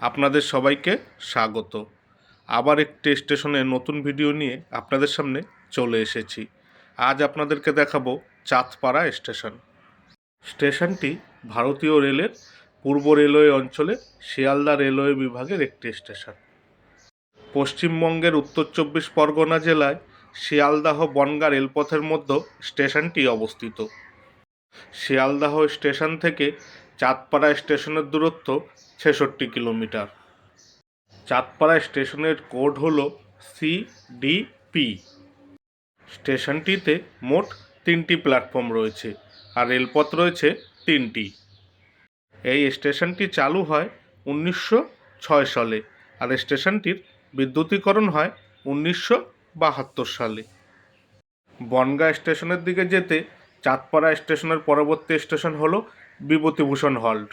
আপনাদের সবাইকে স্বাগত। আবার একটি স্টেশনে নতুন ভিডিও নিয়ে আপনাদের সামনে চলে এসেছি। আজ আপনাদেরকে দেখাবো চাঁদপাড়া স্টেশন। স্টেশনটি ভারতীয় রেলের পূর্ব রেলওয়ে অঞ্চলে শিয়ালদা রেলওয়ে বিভাগের একটি স্টেশন। পশ্চিমবঙ্গের উত্তর চব্বিশ পরগনা জেলায় শিয়ালদাহ বনগা রেলপথের মধ্যে স্টেশনটি অবস্থিত। শিয়ালদাহ স্টেশন থেকে চাঁদপাড়া স্টেশনের দূরত্ব ছেষট্টি কিলোমিটার। চাঁদপাড়া স্টেশনের কোড হল সিডিপি স্টেশনটিতে মোট তিনটি প্ল্যাটফর্ম রয়েছে আর রেলপথ রয়েছে তিনটি। এই স্টেশনটি চালু হয় উনিশশো ছয় সালে আর স্টেশনটির বিদ্যুতীকরণ হয় উনিশশো বাহাত্তর সালে। বনগাঁ স্টেশনের দিকে যেতে চাঁদপাড়া স্টেশনের পরবর্তী স্টেশন হলো বিভূতিভূষণ হল্ট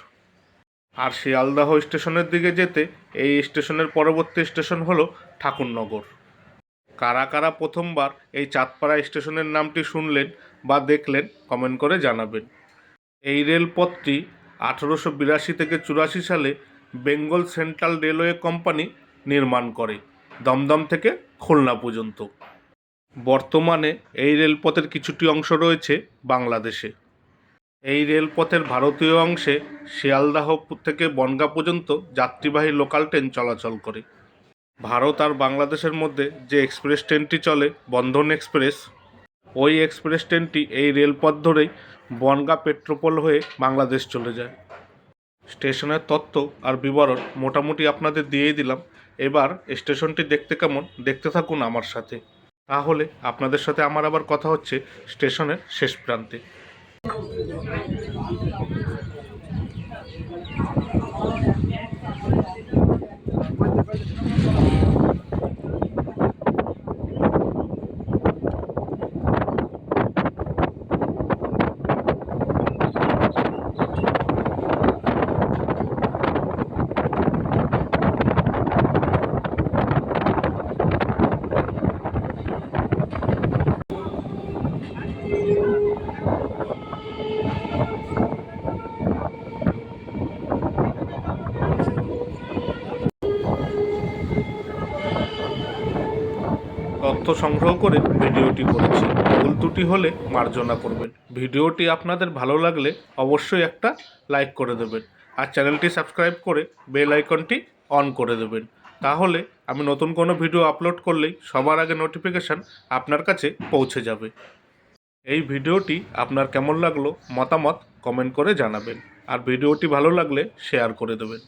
আর শিয়ালদাহ স্টেশনের দিকে যেতে এই স্টেশনের পরবর্তী স্টেশন হলো ঠাকুরনগর। কারা কারা প্রথমবার এই চাঁদপাড়া স্টেশনের নামটি শুনলেন বা দেখলেন, কমেন্ট করে জানাবেন। এই রেলপথটি আঠেরোশো বিরাশি থেকে চুরাশি সালে বেঙ্গল সেন্ট্রাল রেলওয়ে কোম্পানি নির্মাণ করে, দমদম থেকে খুলনা পর্যন্ত। বর্তমানে এই রেলপথের কিছুটি অংশ রয়েছে বাংলাদেশে। এই রেলপথের ভারতীয় অংশে শিয়ালদাহ থেকে বনগাঁ পর্যন্ত যাত্রীবাহী লোকাল ট্রেন চলাচল করে। ভারত আর বাংলাদেশের মধ্যে যে এক্সপ্রেস ট্রেনটি চলে, বন্ধন এক্সপ্রেস, ওই এক্সপ্রেস ট্রেনটি এই রেলপথ ধরেই বনগাঁ পেট্রোপোল হয়ে বাংলাদেশ চলে যায়। স্টেশনের তত্ত্ব আর বিবরণ মোটামুটি আপনাদের দিয়েই দিলাম। এবার স্টেশনটি দেখতে কেমন, দেখতে থাকুন আমার সাথে। তাহলে আপনাদের সাথে আমার আবার কথা হচ্ছে স্টেশনের শেষ প্রান্তে। Thank you. তথ্য সংগ্রহ করে ভিডিওটি করেছি। ভুল ত্রুটি হলে মার্জনা করবেন। ভিডিওটি আপনাদের ভালো লাগলে অবশ্যই একটা লাইক করে দেবেন আর চ্যানেলটি সাবস্ক্রাইব করে বেল আইকনটি অন করে দেবেন। তাহলে আমি নতুন কোনো ভিডিও আপলোড করলেই সবার আগে নোটিফিকেশান আপনার কাছে পৌঁছে যাবে। এই ভিডিওটি আপনার কেমন লাগল মতামত কমেন্ট করে জানাবেন আর ভিডিওটি ভালো লাগলে শেয়ার করে দেবেন।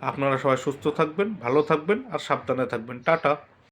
আপনারা সবাই সুস্থ থাকবেন, ভালো থাকবেন আর সাবধানে থাকবেন। টাটা।